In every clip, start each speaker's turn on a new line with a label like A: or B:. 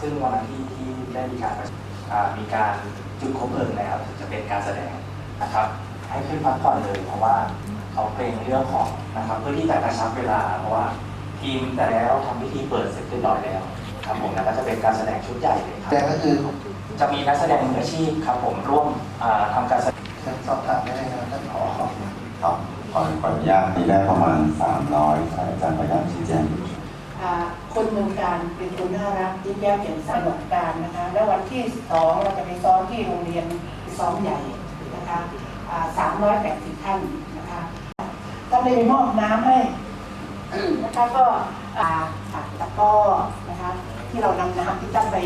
A: ซึ่งวันนั้นที่ที่ได้มีการประชุมอ่ามีการจุดคบเพลิงแล้วถึงจะเป็นการแสดงนะครับ ให้ขึ้นพักผ่อนเลยเพราะว่าเขาเกรงเรื่องของนะครับ เพื่อที่จะกระชับเวลาเพราะว่าทีมแต่แล้วทำพิธีเปิดเสร็จเรียบร้อยแล้วครับผมแล้วก็จะเป็นการแสดงชุดใหญ่เลยครับ
B: แต่ก็คือ
A: จะมีนักแสดงมืออาชีพครับผมร่วมอ่าทำการแสดง
B: ท่านสอบถามได้เลยครับท่านผอ
C: ครับขอขออนุญาตทีแรกประมาณ 300อาจารย์ขออนุญาตชี้แจง
D: อ่า คนเมืองการเป็นคนน่ารักยิ้มแย้มแจ่มใสหนกการนะคะ แล้ววันที่สองเราจะไปซ้อมที่โรงเรียนซ้อมใหญ่นะคะสามร้อยแปดสิบท่านนะคะก็เลยมอบน้ำให้นะคะก็อ่าค่ะแล้วก็นะคะที่เรานำน้ำที่ตั้งไป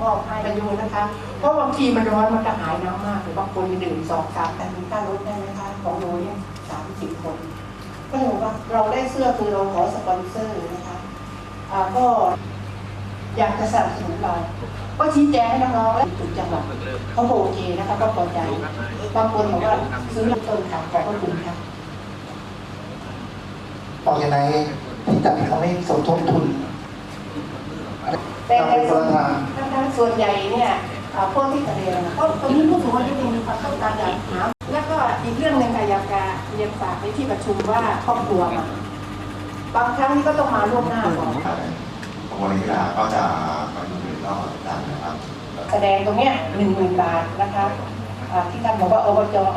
D: มอบให้ประยูนนะคะ เพราะบางทีมันร้อนมันกระหายน้ำมากหรือบางคนมีดื่มสองสามแต่มีค่ารถได้ไหมคะของหนูเนี่ยสามสิบคน ก็เลยบอกว่าเราได้เสื้อคือเราขอสปอนเซอร์นะคะ ก็อยากจะสนับสนุนเรา ก็ชี้แจงให้น้องๆและจุดจังหวัดเขาก็โอเคนะคะก็พอใจบางคนบอกว่าซื้อลำต้นค่ะขอบพระคุณค่ะ
B: บอกยังไงที่จัดเขาไม่สมทบทุน
D: แต่
B: เรา
D: ใน
B: เป็นค
D: ส่วน
B: นละทาง
D: ทั้งส่วนใหญ่เนี่ยอ่าพวกที่ทะเลนะเพราะตอนนี้ผู้สูงอายุยังมีความต้องการอยากหาแล้วก็อีกเรื่องหนึ่งค่ะอยากจะเรียนฝากในที่ประชุมว่าครอบครัวมาบางครั้งนี่ก็ต้องมาล่วงหน้าก่อน
C: ของวันนี้เวลาก็จะมาดูในรอบต่างนะครับ
D: แสดงตรงเนี้ยหนึ่งหมื่นบาทนะคะอ่าที่ท่านบอกว่าอบจให้